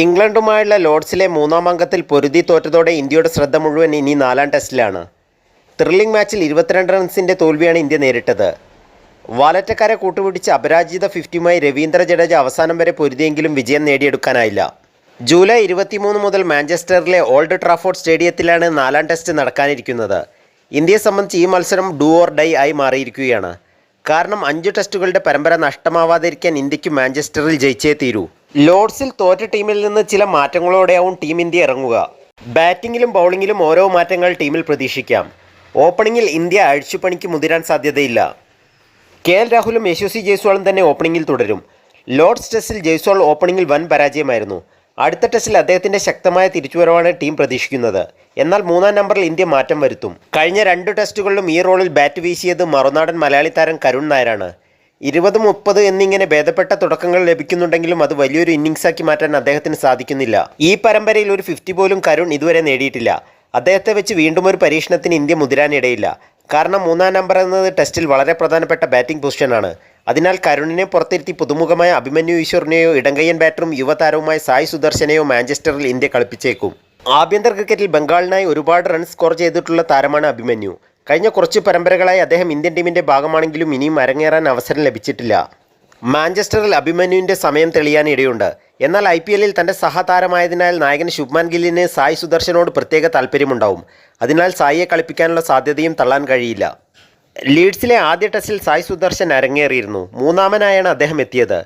ഇംഗ്ലണ്ടുമായുള്ള ലോർഡ്സിലെ മൂന്നാം അംഗത്തിൽ പൊരുതി തോറ്റതോടെ ഇന്ത്യയുടെ ശ്രദ്ധ മുഴുവൻ ഇനി നാലാം ടെസ്റ്റിലാണ്. ത്രില്ലിംഗ് മാച്ചിൽ ഇരുപത്തിരണ്ട് റൺസിന്റെ തോൽവിയാണ് ഇന്ത്യ നേരിട്ടത്. വാലറ്റക്കാരെ കൂട്ടുപിടിച്ച് അപരാജിത ഫിഫ്റ്റിയുമായി രവീന്ദ്ര ജഡേജ അവസാനം വരെ പൊരുതിയെങ്കിലും വിജയം നേടിയെടുക്കാനായില്ല. ജൂലൈ ഇരുപത്തിമൂന്ന് മുതൽ മാഞ്ചസ്റ്ററിലെ ഓൾഡ് ട്രാഫോർഡ് സ്റ്റേഡിയത്തിലാണ് നാലാം ടെസ്റ്റ് നടക്കാനിരിക്കുന്നത്. ഇന്ത്യയെ സംബന്ധിച്ച് ഈ മത്സരം ഡു ഓർ ഡൈ ആയി മാറിയിരിക്കുകയാണ്. കാരണം അഞ്ച് ടെസ്റ്റുകളുടെ പരമ്പര നഷ്ടമാവാതിരിക്കാൻ ഇന്ത്യയ്ക്ക് മാഞ്ചസ്റ്ററിൽ ജയിച്ചേ തീരൂ. ലോർഡ്സിൽ തോറ്റ ടീമിൽ നിന്ന് ചില മാറ്റങ്ങളോടെയാവും ടീം ഇന്ത്യ ഇറങ്ങുക. ബാറ്റിങ്ങിലും ബൗളിങ്ങിലും ഓരോ മാറ്റങ്ങൾ ടീമിൽ പ്രതീക്ഷിക്കാം. ഓപ്പണിങ്ങിൽ ഇന്ത്യ അഴിച്ചുപണിക്ക് മുതിരാൻ സാധ്യതയില്ല. കെ എൽ രാഹുലും യശസ്വി ജയ്സ്വാളും തന്നെ ഓപ്പണിങ്ങിൽ തുടരും. ലോർഡ്സ് ടെസ്റ്റിൽ ജയ്സ്വാൾ ഓപ്പണിങ്ങിൽ വൻ പരാജയമായിരുന്നു. അടുത്ത ടെസ്റ്റിൽ അദ്ദേഹത്തിന്റെ ശക്തമായ തിരിച്ചുവരവാണ് ടീം പ്രതീക്ഷിക്കുന്നത്. എന്നാൽ മൂന്നാം നമ്പറിൽ ഇന്ത്യ മാറ്റം വരുത്തും. കഴിഞ്ഞ രണ്ട് ടെസ്റ്റുകളിലും ഈ റോളിൽ ബാറ്റ് വീശിയത് മറുനാടൻ മലയാളി താരം കരുൺ നായരാണ്. ഇരുപത് മുപ്പത് എന്നിങ്ങനെ ഭേദപ്പെട്ട തുടക്കങ്ങൾ ലഭിക്കുന്നുണ്ടെങ്കിലും അത് വലിയൊരു ഇന്നിങ്സാക്കി മാറ്റാൻ അദ്ദേഹത്തിന് സാധിക്കുന്നില്ല. ഈ പരമ്പരയിൽ ഒരു ഫിഫ്റ്റി പോലും കരുൺ ഇതുവരെ നേടിയിട്ടില്ല. അദ്ദേഹത്തെ വെച്ച് വീണ്ടും ഒരു പരീക്ഷണത്തിന് ഇന്ത്യ മുതിരാനിടയില്ല. കാരണം മൂന്നാം നമ്പർ എന്നത് ടെസ്റ്റിൽ വളരെ പ്രധാനപ്പെട്ട ബാറ്റിംഗ് പൊസിഷനാണ് അതിനാൽ കരുണിനെ പുറത്തിരുത്തി പുതുമുഖമായ അഭിമന്യു ഈശ്വറിനെയോ ഇടങ്കയ്യൻ ബാറ്ററും യുവതാരവുമായ സായ് സുദർശനെയോ മാഞ്ചസ്റ്ററിൽ ഇന്ത്യ കളിപ്പിച്ചേക്കും. ആഭ്യന്തര ക്രിക്കറ്റിൽ ബംഗാളിനായി ഒരുപാട് റൺ സ്കോർ ചെയ്തിട്ടുള്ള താരമാണ് അഭിമന്യു. കഴിഞ്ഞ കുറച്ച് പരമ്പരകളായി അദ്ദേഹം ഇന്ത്യൻ ടീമിന്റെ ഭാഗമാണെങ്കിലും ഇനിയും അരങ്ങേറാൻ അവസരം ലഭിച്ചിട്ടില്ല. മാഞ്ചസ്റ്ററിൽ അഭിമന്യുവിന്റെ സമയം തെളിയാൻ ഇടയുണ്ട്. എന്നാൽ ഐ പി എല്ലിൽ തന്റെ സഹതാരമായതിനാൽ നായകൻ ശുഭ്മാൻ ഗില്ലിന് സായ് സുദർശനോട് പ്രത്യേക താല്പര്യമുണ്ടാവും. അതിനാൽ സായിയെ കളിപ്പിക്കാനുള്ള സാധ്യതയും തള്ളാൻ കഴിയില്ല. ലീഡ്സിലെ ആദ്യ ടെസ്റ്റിൽ സായ് സുദർശൻ അരങ്ങേറിയിരുന്നു. മൂന്നാമനായാണ് അദ്ദേഹം എത്തിയത്.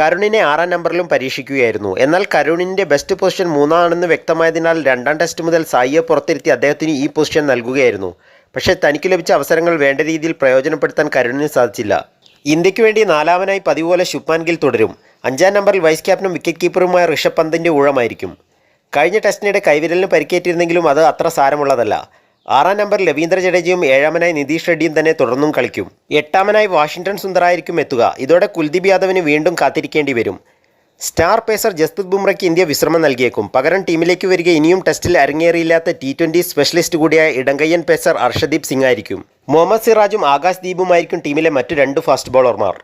കരുണിനെ ആറാം നമ്പറിലും പരീക്ഷിക്കുകയായിരുന്നു. എന്നാൽ കരുണിന്റെ ബെസ്റ്റ് പൊസിഷൻ മൂന്നാണെന്ന് വ്യക്തമായതിനാൽ രണ്ടാം ടെസ്റ്റ് മുതൽ സായിയെ പുറത്തിരുത്തി അദ്ദേഹത്തിന് ഈ പൊസിഷൻ നൽകുകയായിരുന്നു. പക്ഷേ തനിക്ക് ലഭിച്ച അവസരങ്ങൾ വേണ്ട രീതിയിൽ പ്രയോജനപ്പെടുത്താൻ കരുണിന് സാധിച്ചില്ല. ഇന്ത്യയ്ക്ക് വേണ്ടി നാലാമനായി പതിവ് പോലെ ഗിൽ തുടരും. അഞ്ചാം നമ്പറിൽ വൈസ് ക്യാപ്റ്റനും വിക്കറ്റ് കീപ്പറുമായ ഋഷഭ് പന്തിന്റെ ഊഴമായിരിക്കും. കഴിഞ്ഞ ടെസ്റ്റിനിടെ കൈവിരലിന് പരിക്കേറ്റിരുന്നെങ്കിലും അത് അത്ര സാരമുള്ളതല്ല. ആറാം നമ്പർ രവീന്ദ്ര ജഡേജയും ഏഴാമനായി നിതീഷ് റെഡ്ഡിയും തന്നെ തുടർന്നും കളിക്കും. എട്ടാമനായി വാഷിംഗ്ടൺ സുന്ദറായിരിക്കും എത്തുക. ഇതോടെ കുൽദീപ് യാദവിന് വീണ്ടും കാത്തിരിക്കേണ്ടി വരും. സ്റ്റാർ പേസർ ജസ്പ്രീത് ബുംറയ്ക്ക് ഇന്ത്യ വിശ്രമം നൽകിയേക്കും. പകരം ടീമിലേക്ക് വരിക ഇനിയും ടെസ്റ്റിൽ അരങ്ങേറിയില്ലാത്ത ടി ട്വന്റി സ്പെഷ്യലിസ്റ്റ് കൂടിയായ ഇടങ്കയ്യൻ പേസർ അർഷദീപ് സിംഗ് ആയിരിക്കും. മുഹമ്മദ് സിറാജും ആകാശ് ദീപുമായിരിക്കും ടീമിലെ മറ്റു രണ്ട് ഫാസ്റ്റ് ബോളർമാർ.